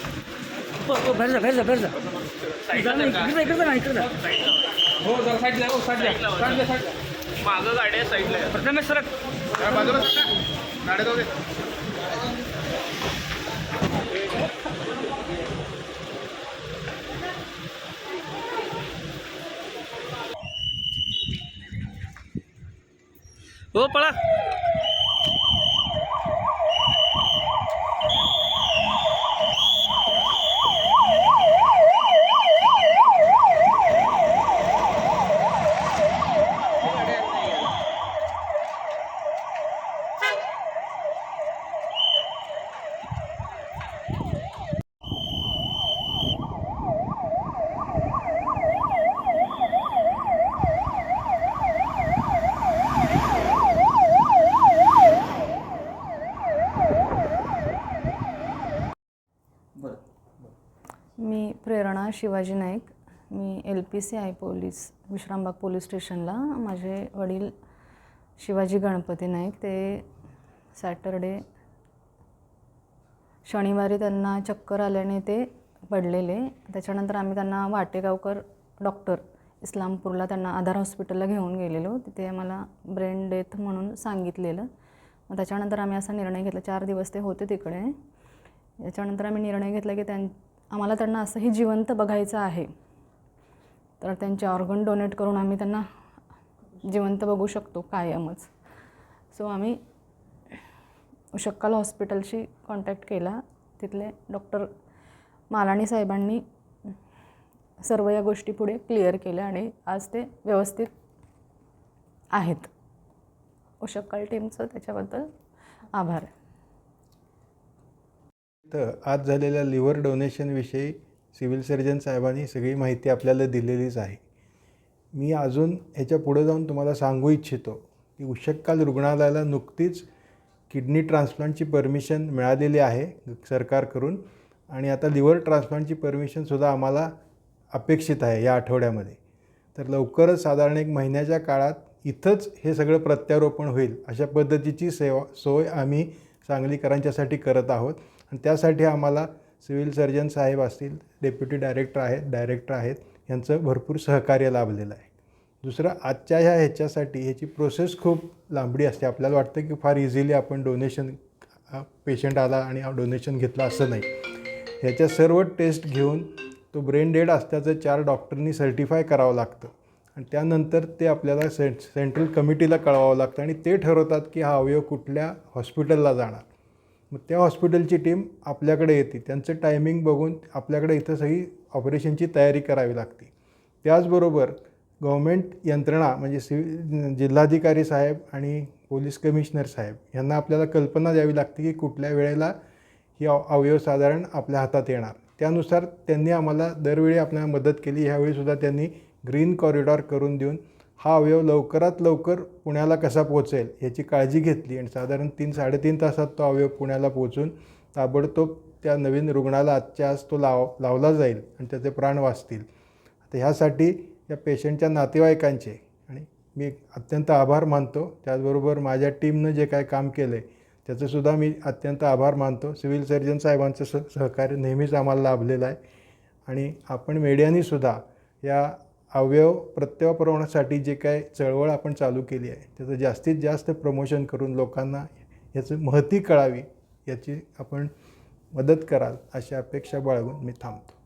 बाहेर जा बाहेर जा बाहेर जा इकडे जा, इकडे जा ना इकडे जा हो जरा साईडला हो साईडला साईडला साईडला मागं गाडी साईडला आहे. प्रथमेश सरक. बाजूला गाड्या जाऊ दे. हो पळा. मी प्रेरणा शिवाजी नाईक. मी L P C I police Vishrambag police स्टेशनला. माझे वडील शिवाजी गणपती नाईक. ते सॅटरडे शनिवारी त्यांना चक्कर आल्याने ते पडलेले. त्याच्यानंतर आम्ही त्यांना वाटेगावकर डॉक्टर इस्लामपूरला त्यांना आधार हॉस्पिटलला घेऊन गेलेलो. तिथे आम्हाला ब्रेन डेथ म्हणून सांगितलेलं. मग त्याच्यानंतर आम्ही असा निर्णय घेतला. चार दिवस ते होते तिकडे. याच्यानंतर आम्ही निर्णय घेतला की त्यां आम्हाला त्यांना असंही जिवंत बघायचं आहे. तर त्यांचे ऑर्गन डोनेट करून आम्ही त्यांना जिवंत बघू शकतो कायमच. सो आम्ही उशक्काल हॉस्पिटलशी कॉन्टॅक्ट केला. तिथले डॉक्टर मालाणी साहेबांनी सर्व या गोष्टी पुढे क्लिअर केल्या आणि आज ते व्यवस्थित आहेत. उशक्काल टीमचं त्याच्याबद्दल आभार. आहे तर आज झालेल्या लिव्हर डोनेशनविषयी सिव्हिल सर्जन साहेबांनी सगळी माहिती आपल्याला दिलेलीच आहे. मी अजून ह्याच्या पुढे जाऊन तुम्हाला सांगू इच्छितो की उशक्काल रुग्णालयाला नुकतीच किडनी ट्रान्सप्लांटची परमिशन मिळालेली आहे सरकारकडून आणि आता लिव्हर ट्रान्सप्लांटची परमिशनसुद्धा आम्हाला अपेक्षित आहे या आठवड्यामध्ये. तर लवकरच साधारण एक महिन्याच्या काळात इथंच हे सगळं प्रत्यारोपण होईल अशा पद्धतीची सेवा सोय आम्ही सांगलीकरांच्यासाठी करत आहोत. आणि त्यासाठी आम्हाला सिव्हिल सर्जन साहेब असतील डेप्युटी डायरेक्टर आहेत डायरेक्टर आहेत यांचं भरपूर सहकार्य लाभलेलं आहे. दुसरं आजच्या ह्या ह्याच्यासाठी ह्याची प्रोसेस खूप लांबडी असते. आपल्याला वाटतं की फार इझिली आपण डोनेशन पेशंट आला आणि डोनेशन घेतलं असं नाही. ह्याच्या सर्व टेस्ट घेऊन तो ब्रेन डेड असल्याचं चार डॉक्टरनी सर्टिफाय करावं लागतं. आणि त्यानंतर ते आपल्याला सें सेंट्रल कमिटीला कळवावं लागतं आणि ते ठरवतात की हा अवयव कुठल्या हॉस्पिटलला जाणार. मग त्या हॉस्पिटलची टीम आपल्याकडे येते. त्यांचं टायमिंग बघून आपल्याकडे इथं सगळी ऑपरेशनची तयारी करावी लागते. त्याचबरोबर गव्हर्मेंट यंत्रणा म्हणजे सिव्हि जिल्हाधिकारी साहेब आणि पोलीस कमिशनर साहेब यांना आपल्याला कल्पना द्यावी लागते की कुठल्या वेळेला ही अव अवयव साधारण आपल्या हातात येणार. त्यानुसार त्यांनी आम्हाला दरवेळी आपल्याला मदत केली. ह्यावेळीसुद्धा त्यांनी ग्रीन कॉरिडॉर करून देऊन हा अवयव लवकरात लवकर पुण्याला कसा पोहोचेल याची काळजी घेतली आणि साधारण तीन साडेतीन तासात तो अवयव पुण्याला पोहोचून ताबडतोब त्या नवीन रुग्णाला आजच्या आज तो लाव लावला जाईल आणि त्याचे प्राण वाचतील. तर ह्यासाठी या पेशंटच्या नातेवाईकांचे आणि मी अत्यंत आभार मानतो. त्याचबरोबर माझ्या टीमनं जे काय काम केलं आहे त्याचंसुद्धा मी अत्यंत आभार मानतो. सिव्हिल सर्जन साहेबांचं स सहकार्य नेहमीच आम्हाला लाभलेलं आहे. आणि आपण मीडियानीसुद्धा या अवयव प्रत्यारोपणासाठी जे काय चळवळ आपण चालू केली आहे त्याचं जास्तीत जास्त प्रमोशन करून लोकांना याचं महती कळावी याची आपण मदत कराल अशी अपेक्षा बाळगून मी थांबतो.